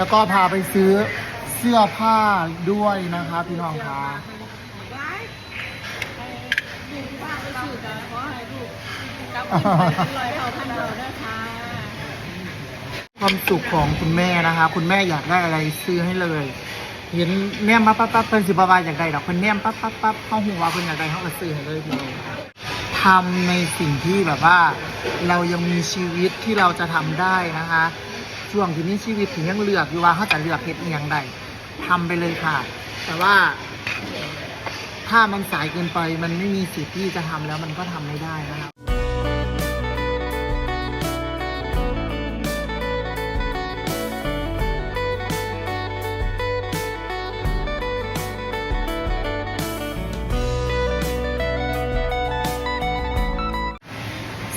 แล้วก็พาไปซื้อเสื้อผ้าด้วยนะคะพี่น้องค่ะความสุขของคุณแม่นะคะ คุณแม่อยากได้อะไรซื้อให้เลย เห็นแนมปั๊บปั๊บปั๊บเพิ่นสิบวายอยากได้ดอกเพิ่นแนมปั๊บปั๊บปั๊บเข้าหัวเพิ่นอยากได้เขาก็ซื้อให้เลยพี่น้องทำในสิ่งที่แบบว่า เรายังมีชีวิตที่เราจะทำได้นะคะ ช่วงที่นี้ชีวิตถึงยังเลือกอยู่ว่าเขาจะเลือกเฮ็ดอย่างใดทำไปเลยค่ะ แต่ว่า ถ้ามันสายเกินไปมันไม่มีสิทธิ์ที่จะทำแล้วมันก็ทำไม่ได้นะครับ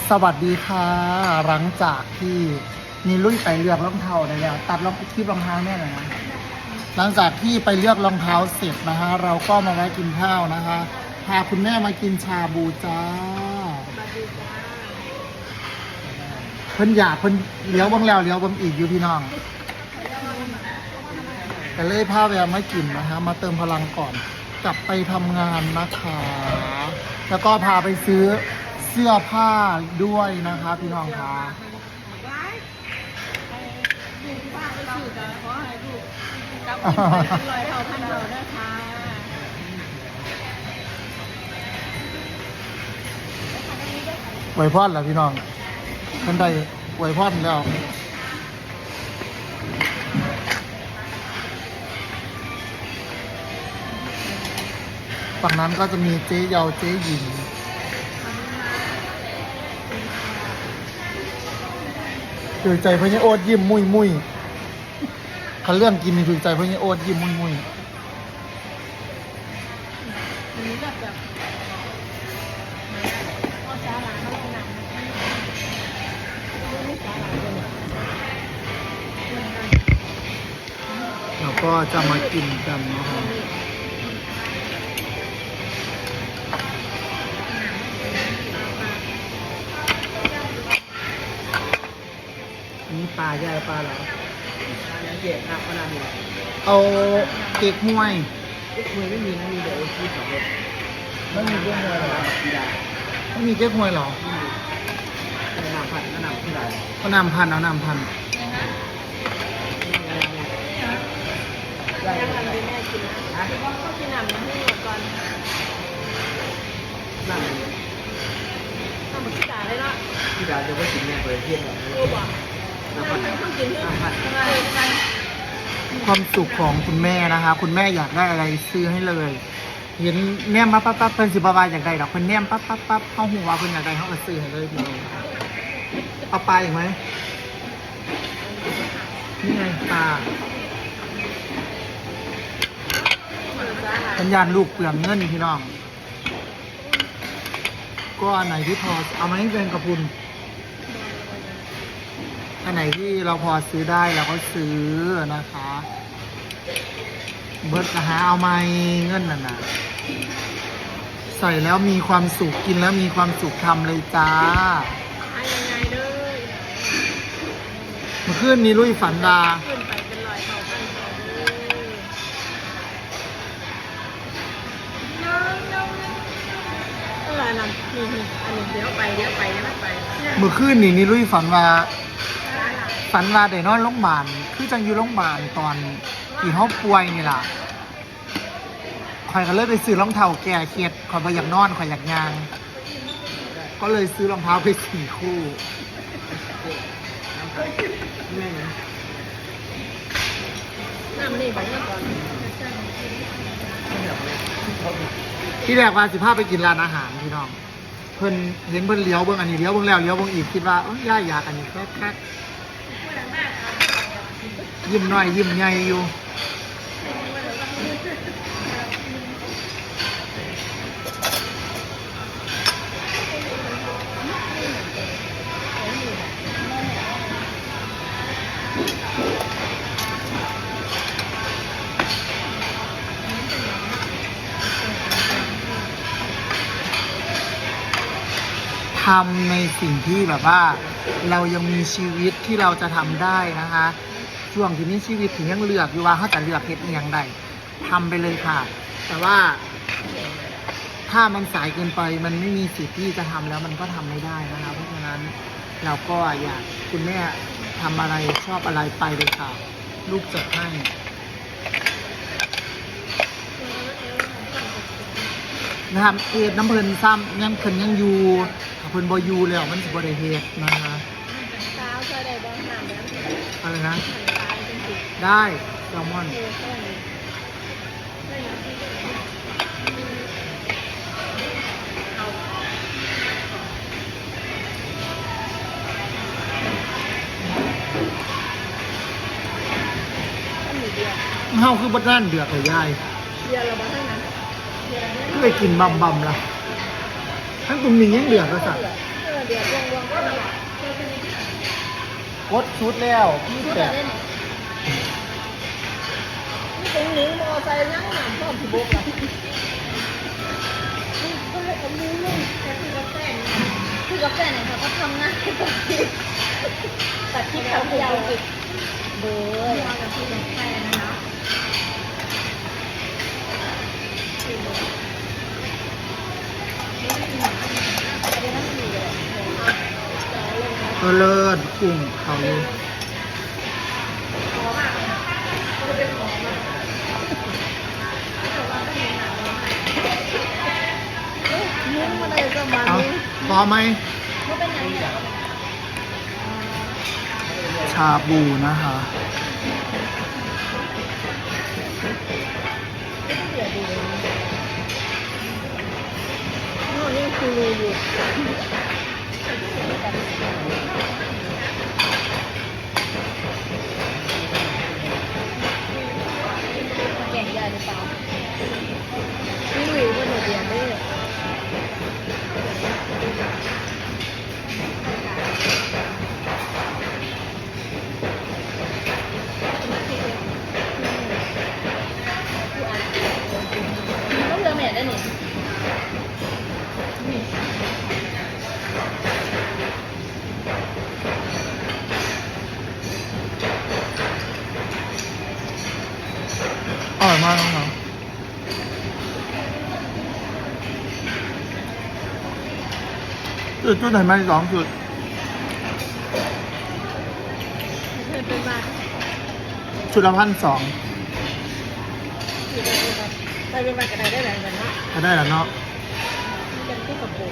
สวัสดีค่ะ หลังจากที่ มีลุยไปเลือกรองเท้าได้แล้ว ตัดรองคลิปรองเท้าแม่หน่ยนะหลังจากที่ไปเลือกรองเท้าเสร็จนะฮะเราก็มาแวะกินข้าวนะคะพาคุณแม่มากินชาบูจ้าเพิ่นอยากเพิ่นเลี้ยวบังแล้วเลี้ยวบังอีกอยู่พี่น้องก็เลยพาแวะมากินนะฮะมาเติมพลังก่อน กลับไปทำงานนะคะแล้วก็พาไปซื้อเสื้อผ้าด้วยนะคะพี่น้องคะ ลูกบ้าไปสื่อจะขอให้ลูกกลับมาเป็นร้อยเท่าพันเท่านะคะไหวพอดแล้วพี่น้องท่านใดไหวพอดแล้วฝั่งนั้นก็จะมีเจ๊เยาเจ๊หญิง ถือใจพญโอดยิ้มมุยมุยคันเรื่องกินนี่ถือใจพญโอดยิ้มมุยมุยอันนี้แบบแบบเอาสาหร่ายมาลงหนังไม่สาหร่ายเลยเราก็จะมากินกันนะครับ ปลาใหญ่ปลาเหรอเจ็บหนักขนาดนี้เอาเก๊กฮวยมือไม่มีนะมีเดี๋ยวคิดสองเลยไม่มีเก๊กฮวยเหรอไม่ได้ไม่มีเก๊กฮวยเหรอแนะนำผัดแนะนำที่ไหนเอานำพันเอานำพันยังทำดีแม่กินนะคือว่าเขากินหนำให้หมดก่อนนั่งทำหมดที่จ่ายเลยละที่ร้านจะไปกินเนี่ยเปิดเที่ยงแบบ ความสุขของคุณแม่นะคะ คุณแม่อยากได้อะไรซื้อให้เลย เห็นแนมมาปั๊บปั๊บเพิ่นสิบวายอยากได้ดอกเพิ่นแนมปั๊บปั๊บปั๊บเข้าหัวเพิ่นอยากได้เขาก็ซื้อให้เลยพี่น้องเอาปลาอีกไหมนี่ไงปลาสัญญาณลูกเปลืองเงินพี่น้อง ก็อันไหนที่พอเอามาให้เป็นกระพุน อันไหนที่เราพอซื้อได้เราก็ซื้อนะคะ เบิร์ดนะฮะเอาไหมเงินน่ะนะใส่แล้วมีความสุขกินแล้วมีความสุขทำเลยจ้าหายยังไงเด้อเมื่อคืนนี้ลุยฝันดา ขึ้นไปเป็นรอยเท่าพันเท่าเด้อน้องน้องอะไรนั่นนี่นี่อันนี้เดี๋ยวไปเดี๋ยวไปเดี๋ยวไปเนี่ย เมื่อคืนนี้นี่ลุยฝันว่า ฝันว่าได้นอนโรงพยาบาลคือจังอยู่โรงพยาบาลตอนที่เขาป่วยนี่ล่ะคอยก็เลยไปซื้อรองเท้าแก่เคียดคอยไปอยากนอนคอยอยากยาง ก็เลยซื้อรองเท้าไปสี่คู่น้ำนี่ไปก่อนที่แรกว่าสิพาไปกินร้านอาหารพี่น้อง เพิ่นเห็นเพิ่นเลี้ยวเบิ่งอันนี้เลี้ยวเบิ่งแล้วเลี้ยวเบิ่งอีกคิดว่าเอ้ยย่าอยากอันนี้แค่แค่ ยิ้มน้อยยิ้มใหญ่อยู่ทำในสิ่งที่แบบว่า เรายังมีชีวิตที่เราจะทำได้นะคะ ช่วงที่มีชีวิตที่ยังเลือกอยู่ว่าเขาจะเลือกเฮ็ดอหย่างใดทำไปเลยค่ะ แต่ว่า ถ้ามันสายเกินไป มันไม่มีสิทธิ์ที่จะทำแล้วมันก็ทำไม่ได้นะคะเพราะฉะนั้นเราก็อยากคุณแม่ทำอะไรชอบอะไรไปเลยค่ะ ลูกจัดให้นะครับเอ็ดน้ำเพลินซ้ำยังเพลินยังอยู่ถ้าเพลินบอยู่แล้วมันสิบริเฮ็ดนะคะสาวเคยได้บ้างหามแล้วอะไรนะ ได้แซลมอนเออเคยเคยอย่างที่เอาอันนี้เดียวเฮาคือบัดนั่นเดือดเลยยายเดียวเราบ้างทั้งนั้นเดียวเนี่ยก็เลยกินบำบำละทั้งตรงนี้ยังเดือดก็สั่นเออเดียวรวมรวมก็แบบกดชุดแล้วพี่ชุดแบ นั่งหนามชอผีบกละก็เลยเอามือลุ่มแต่คือกาแฟคือกาแฟเนี่ยเขาก็ทำหน้าที่ตัดคลิปตัดคลิปเขายาวอีกเบอร์ยาวกับที่กาแฟนะเนาะเลิศกุ้งเขา พอไหมชาบูนะคะนี่คือรูอยู่ จุดจุดไหนมาสองจุดเคยเป็นมาชุดละพันสองไปเป็นมากันได้ได้แบบนั้นนะก็ได้แล้วเนาะเป็นที่กระโปรง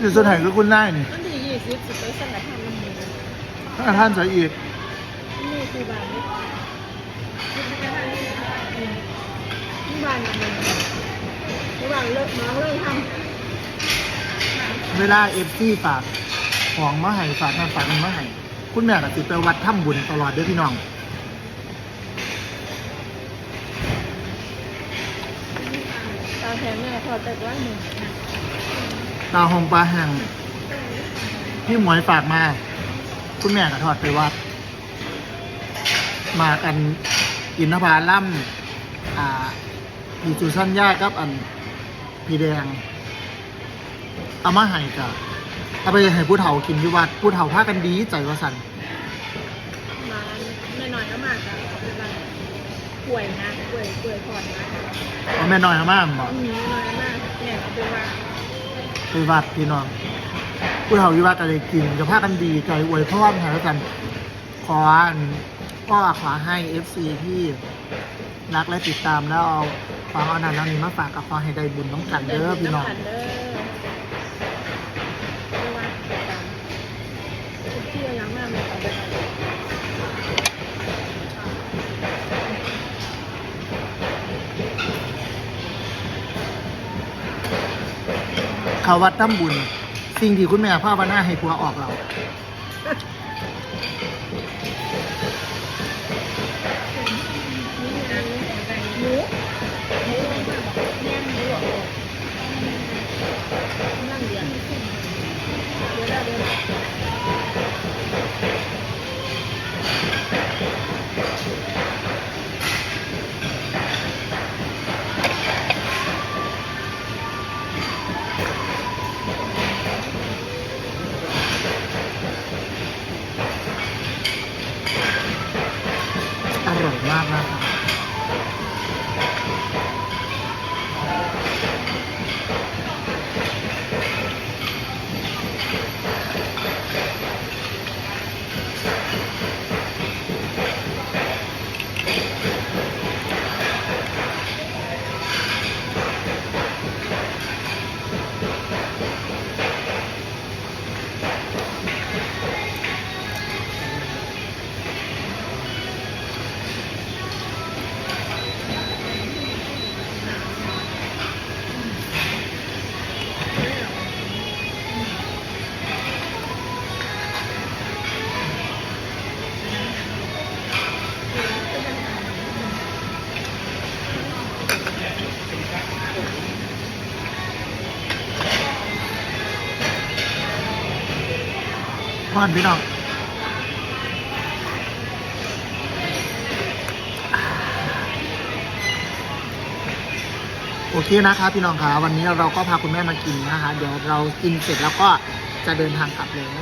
จุดสุดไหนก็คุณได้นี่มันดียี่สิบสิบเปอร์เซ็นต์ละพันละหมื่นถ้าท่านใส่อีกนี่คือบานนี่นี่บานมันบานเลิกน้องเลิกท เวลาเอฟซีฝากของมาให้ฝากนั่นฝากนี่มาให้คุณแม่ก็ติไปวัดถ้ำบุญตลอดเด้อพี่น้องำตาแทนแม่พอแต่ว่าหนึ่งตาหงปลาแห่งพี่หมวยฝากมา คุณแม่ก็ทอดไปวัด มากันอินทผลัมอ่ามีจูชันย่ากับอันพีแดง เอามาให้จ้ะเอาไปให้ผู้เฒ่ากินที่วัดผู้เฒ่าพากันดีใจว่าสันมาหน่อยๆก็มากอะป่วยนะป่วยป่วยพอดนะเอาแม่น้อยเอามาบอกอืมน้อยมากแม่ก็เป็นว่าไปวัดพี่น้องผู้เฒ่าวิวัดอะไรกินจะพากันดีใจอวยพรหากันขออันก็ขอให้ FC ที่รักและติดตามแล้วเอาฟังเอานันเอานี้มาฝากกับขอให้ได้บุญน้องกันเด้อพี่น้อง เด้อ เขาวัดตั้มบุญ สิ่งที่คุณแม่ภาวนาให้ผัวออกเรา พรพี่น้องโอเคนะคะพี่น้องคะวันนี้เราก็พาคุณแม่มากินนะคะ เดี๋ยวเรากินเสร็จแล้วก็จะเดินทางกลับเล้ว